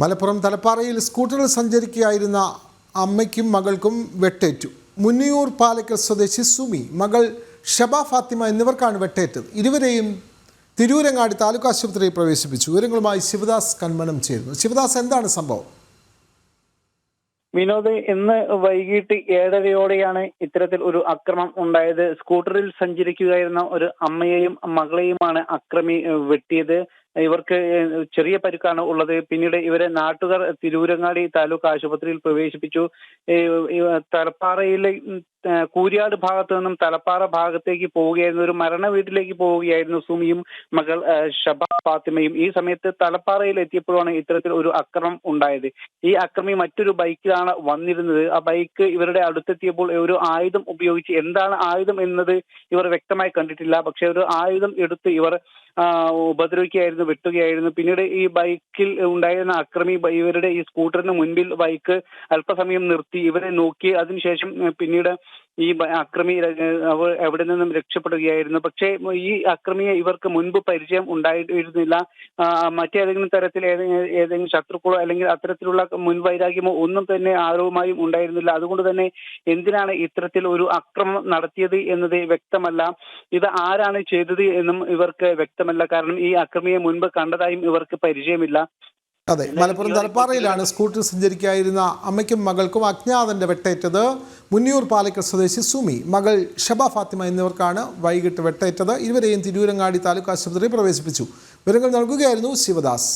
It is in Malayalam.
മലപ്പുറം തലപ്പാറയിൽ സ്കൂട്ടറിൽ സഞ്ചരിക്കുകയായിരുന്ന അമ്മയ്ക്കും മകൾക്കും വെട്ടേറ്റു. മുന്നിയൂർ പാലക്കൽ സ്വദേശി സുമി മകൾ ഷബ ഫാത്തിമ എന്നിവർക്കാണ് വെട്ടേറ്റത്. ഇരുവരെയും തിരൂരങ്ങാടി താലൂക്ക് ആശുപത്രിയിൽ പ്രവേശിപ്പിച്ചു. വിവരങ്ങളുമായി ശിവദാസ് കൺമനം ചേരുന്നു. ശിവദാസ് എന്താണ് സംഭവം? വിനോദ് ഇന്ന് വൈകിട്ട് ഏഴരയോടെയാണ് ഇത്തരത്തിൽ ഒരു അക്രമം ഉണ്ടായത്. സ്കൂട്ടറിൽ സഞ്ചരിക്കുകയായിരുന്ന ഒരു അമ്മയെയും മകളെയുമാണ് അക്രമി വെട്ടിയത്. ഇവർക്ക് ചെറിയ പരിക്കാണ് ഉള്ളത്. പിന്നീട് ഇവരെ നാട്ടുകാർ തിരൂരങ്ങാടി താലൂക്ക് ആശുപത്രിയിൽ പ്രവേശിപ്പിച്ചു. തലപ്പാറയിലെ കൂരിയാട് ഭാഗത്തു നിന്നും തലപ്പാറ ഭാഗത്തേക്ക് പോവുകയായിരുന്നു. ഒരു മരണ വീട്ടിലേക്ക് പോവുകയായിരുന്നു സുമിയും മകൾ ഷബ ഫാത്തിമയും. ഈ സമയത്ത് തലപ്പാറയിൽ എത്തിയപ്പോഴാണ് ഇത്തരത്തിൽ ഒരു അക്രമം ഉണ്ടായത്. ഈ അക്രമി മറ്റൊരു ബൈക്കിലാണ് വന്നിരുന്നത്. ആ ബൈക്ക് ഇവരുടെ അടുത്തെത്തിയപ്പോൾ ഒരു ആയുധം ഉപയോഗിച്ച് എന്താണ് ആയുധം എന്നത് ഇവർ വ്യക്തമായി കണ്ടിട്ടില്ല. പക്ഷെ ഒരു ആയുധം എടുത്ത് ഇവർ ആ, വെട്ടുകയായിരുന്നു. പിന്നീട് ഈ ബൈക്കിൽ ഉണ്ടായിരുന്ന അക്രമി ഇവരുടെ ഈ സ്കൂട്ടറിന് മുൻപിൽ ബൈക്ക് അല്പസമയം നിർത്തി. ഇവരെ നോക്കി. അതിനുശേഷം പിന്നീട് ഈ അക്രമി അവർ എവിടെ നിന്നും രക്ഷപ്പെടുകയായിരുന്നു. പക്ഷേ ഈ അക്രമിയെ ഇവർക്ക് മുൻപ് പരിചയം ഉണ്ടായിരുന്നില്ല. മറ്റേതെങ്കിലും തരത്തിൽ ഏതെങ്കിലും ശത്രുക്കളോ അല്ലെങ്കിൽ അത്തരത്തിലുള്ള മുൻവൈരാഗ്യമോ ഒന്നും തന്നെ ആരോവുമായും ഉണ്ടായിരുന്നില്ല. അതുകൊണ്ട് തന്നെ എന്തിനാണ് ഇത്തരത്തിൽ ഒരു അക്രമം നടത്തിയത് എന്നത് വ്യക്തമല്ല. ഇത് ആരാണ് ചെയ്തത് എന്നും ഇവർക്ക് വ്യക്തമല്ല. കാരണം ഈ അക്രമിയെ മുൻപ് കണ്ടതായും ഇവർക്ക് പരിചയമില്ല. അതെ മലപ്പുറം തലപ്പാറയിലാണ് സ്കൂട്ടറിൽ സഞ്ചരിക്കായിരുന്ന അമ്മയ്ക്കും മകൾക്കും അജ്ഞാതന്റെ വെട്ടേറ്റത് മുന്നിയൂർ പാലക്കൽ സ്വദേശി സുമി. മകൾ ഷബ ഫാത്തിമ എന്നിവർക്കാണ് വൈകിട്ട് വെട്ടേറ്റത്. ഇരുവരെയും തിരൂരങ്ങാടി താലൂക്ക് ആശുപത്രിയിൽ പ്രവേശിപ്പിച്ചു. വിവരങ്ങൾ നൽകുകയായിരുന്നു ശിവദാസ്.